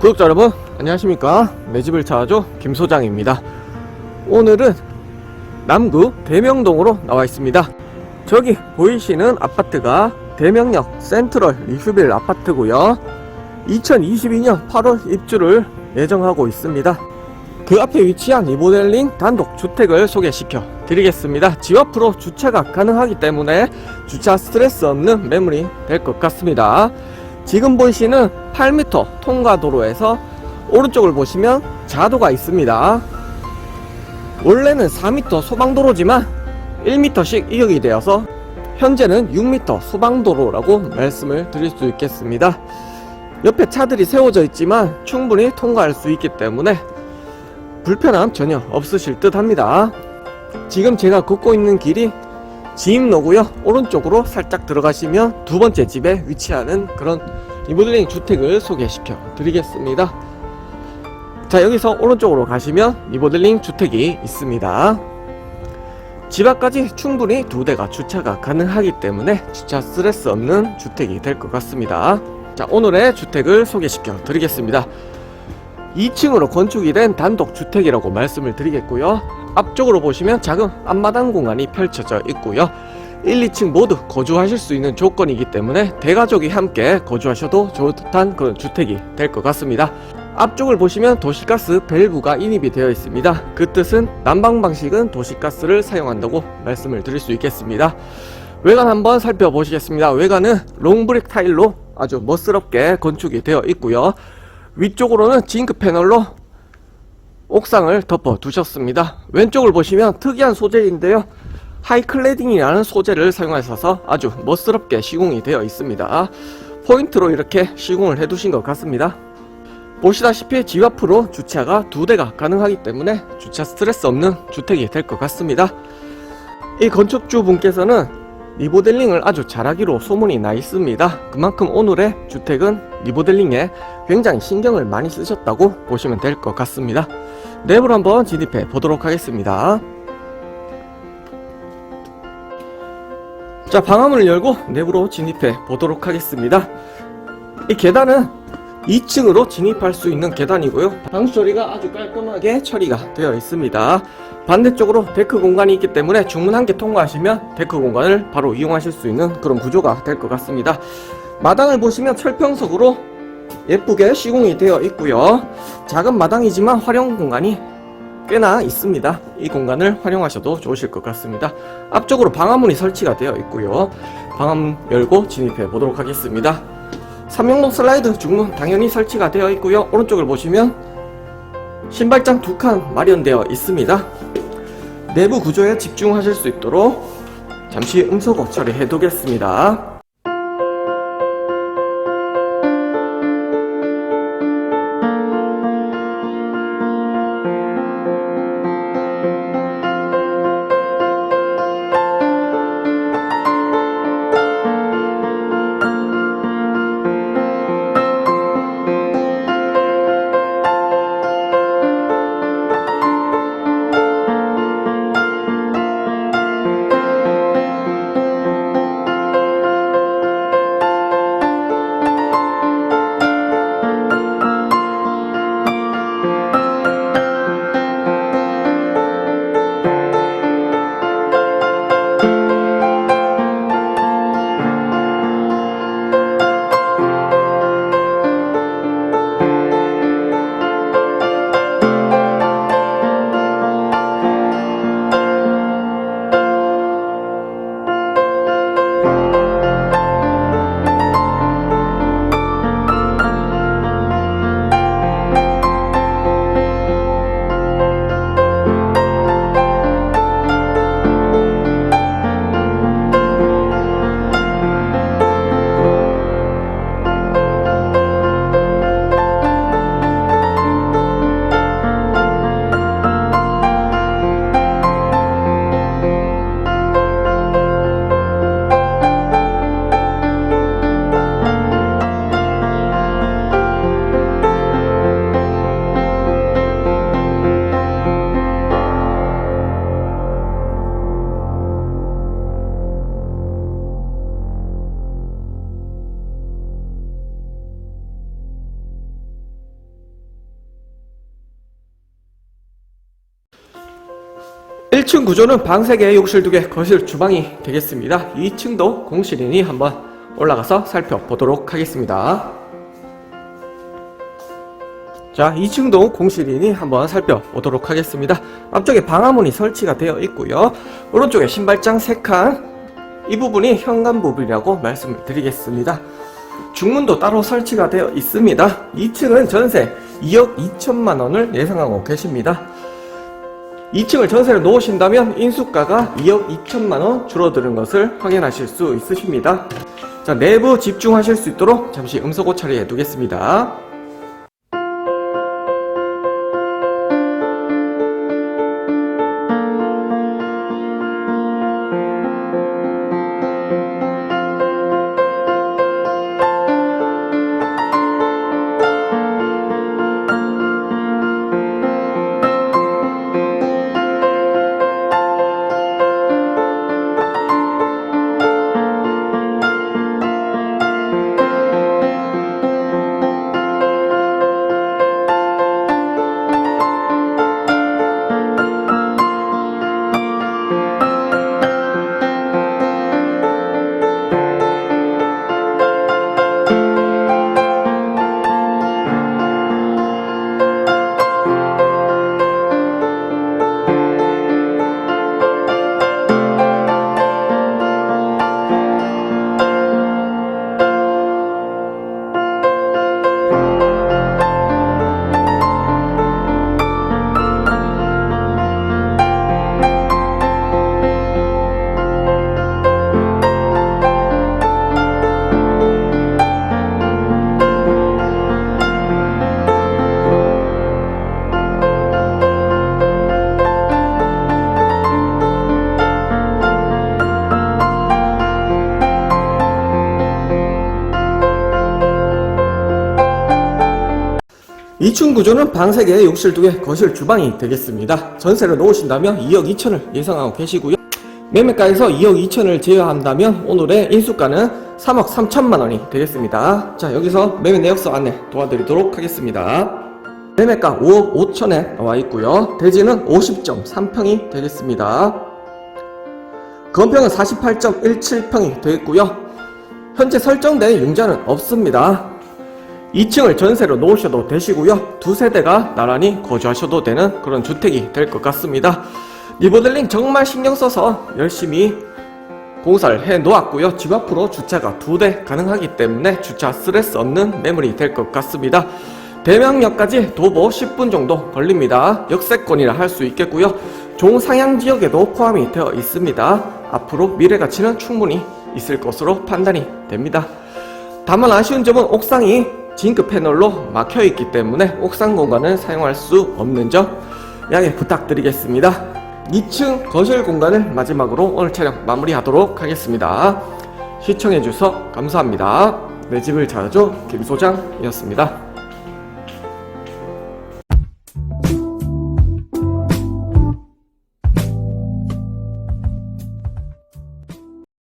구독자 여러분 안녕하십니까? 내 집을 찾아줘 김소장입니다. 오늘은 남구 대명동으로 나와 있습니다. 저기 보이시는 아파트가 대명역 센트럴 리슈빌 아파트고요. 2022년 8월 입주를 예정하고 있습니다. 그 앞에 위치한 리모델링 단독 주택을 소개시켜 드리겠습니다. 집 앞으로 주차가 가능하기 때문에 주차 스트레스 없는 매물이 될 것 같습니다 지금 보이시는 8m 통과도로에서 오른쪽을 보시면 자도가 있습니다. 원래는 4m 소방도로지만 1m씩 이용이 되어서 현재는 6m 소방도로라고 말씀을 드릴 수 있겠습니다. 옆에 차들이 세워져 있지만 충분히 통과할 수 있기 때문에 불편함 전혀 없으실 듯 합니다. 지금 제가 걷고 있는 길이 지임로고요. 오른쪽으로 살짝 들어가시면 두 번째 집에 위치하는 그런 리모델링 주택을 소개시켜 드리겠습니다. 자, 여기서 오른쪽으로 가시면 리모델링 주택이 있습니다. 집 앞까지 충분히 두 대가 주차가 가능하기 때문에 주차 스트레스 없는 주택이 될 것 같습니다. 자, 오늘의 주택을 소개시켜 드리겠습니다. 2층으로 건축이 된 단독 주택이라고 말씀을 드리겠고요. 앞쪽으로 보시면 작은 앞마당 공간이 펼쳐져 있고요. 1, 2층 모두 거주하실 수 있는 조건이기 때문에 대가족이 함께 거주하셔도 좋을 듯한 그런 주택이 될 것 같습니다. 앞쪽을 보시면 도시가스 밸브가 인입이 되어 있습니다. 그 뜻은 난방 방식은 도시가스를 사용한다고 말씀을 드릴 수 있겠습니다. 외관 한번 살펴보시겠습니다. 외관은 롱브릭 타일로 아주 멋스럽게 건축이 되어 있고요. 위쪽으로는 징크 패널로 옥상을 덮어 두셨습니다. 왼쪽을 보시면 특이한 소재인데요. 하이클레딩이라는 소재를 사용하셔서 아주 멋스럽게 시공이 되어 있습니다. 포인트로 이렇게 시공을 해두신 것 같습니다. 보시다시피 집 앞으로 주차가 두 대가 가능하기 때문에 주차 스트레스 없는 주택이 될 것 같습니다. 이 건축주 분께서는 리모델링을 아주 잘하기로 소문이 나 있습니다. 그만큼 오늘의 주택은 리모델링에 굉장히 신경을 많이 쓰셨다고 보시면 될 것 같습니다. 내부를 한번 진입해 보도록 하겠습니다. 자, 방화문을 열고 내부로 진입해 보도록 하겠습니다. 이 계단은 2층으로 진입할 수 있는 계단이고요. 방수 처리가 아주 깔끔하게 처리가 되어 있습니다. 반대쪽으로 데크 공간이 있기 때문에 중문 한 개 통과하시면 데크 공간을 바로 이용하실 수 있는 그런 구조가 될 것 같습니다. 마당을 보시면 철평석으로 예쁘게 시공이 되어 있고요. 작은 마당이지만 활용 공간이 꽤나 있습니다. 이 공간을 활용하셔도 좋으실 것 같습니다. 앞쪽으로 방화문이 설치가 되어 있고요. 방화문 열고 진입해 보도록 하겠습니다. 삼용록 슬라이드 중문 당연히 설치가 되어 있고요. 오른쪽을 보시면 신발장 두 칸 마련되어 있습니다. 내부 구조에 집중하실 수 있도록 잠시 음소거 처리해 두겠습니다. 1층 구조는 방 3개, 욕실 2개, 거실, 주방이 되겠습니다. 2층도 공실이니 한번 올라가서 살펴보도록 하겠습니다. 자, 2층도 공실이니 한번 살펴보도록 하겠습니다. 앞쪽에 방화문이 설치가 되어 있고요. 오른쪽에 신발장 3칸, 이 부분이 현관 부분이라고 말씀을 드리겠습니다. 중문도 따로 설치가 되어 있습니다. 2층은 전세 2억 2천만 원을 예상하고 계십니다. 2층을 전세로 놓으신다면 인수가가 2억 2천만 원 줄어드는 것을 확인하실 수 있으십니다. 자, 내부 집중하실 수 있도록 잠시 음소거 처리해 두겠습니다. 이층 구조는 방 3개, 욕실 2개, 거실, 주방이 되겠습니다. 전세를 놓으신다면 2억 2천을 예상하고 계시고요. 매매가에서 2억 2천을 제외한다면 오늘의 인수가는 3억 3천만 원이 되겠습니다. 자, 여기서 매매 내역서 안내 도와드리도록 하겠습니다. 매매가 5억 5천에 나와 있고요. 대지는 50.3평이 되겠습니다. 건평은 48.17평이 되겠고요. 현재 설정된 융자는 없습니다. 2층을 전세로 놓으셔도 되시고요. 두 세대가 나란히 거주하셔도 되는 그런 주택이 될 것 같습니다. 리모델링 정말 신경 써서 열심히 공사를 해 놓았고요. 집 앞으로 주차가 두 대 가능하기 때문에 주차 스트레스 없는 매물이 될 것 같습니다. 대명역까지 도보 10분 정도 걸립니다. 역세권이라 할 수 있겠고요. 종상향 지역에도 포함이 되어 있습니다. 앞으로 미래 가치는 충분히 있을 것으로 판단이 됩니다. 다만 아쉬운 점은 옥상이 징크 패널로 막혀 있기 때문에 옥상 공간을 사용할 수 없는 점 양해 부탁드리겠습니다. 2층 거실 공간을 마지막으로 오늘 촬영 마무리하도록 하겠습니다. 시청해주셔서 감사합니다. 내 집을 찾아줘 김소장이었습니다.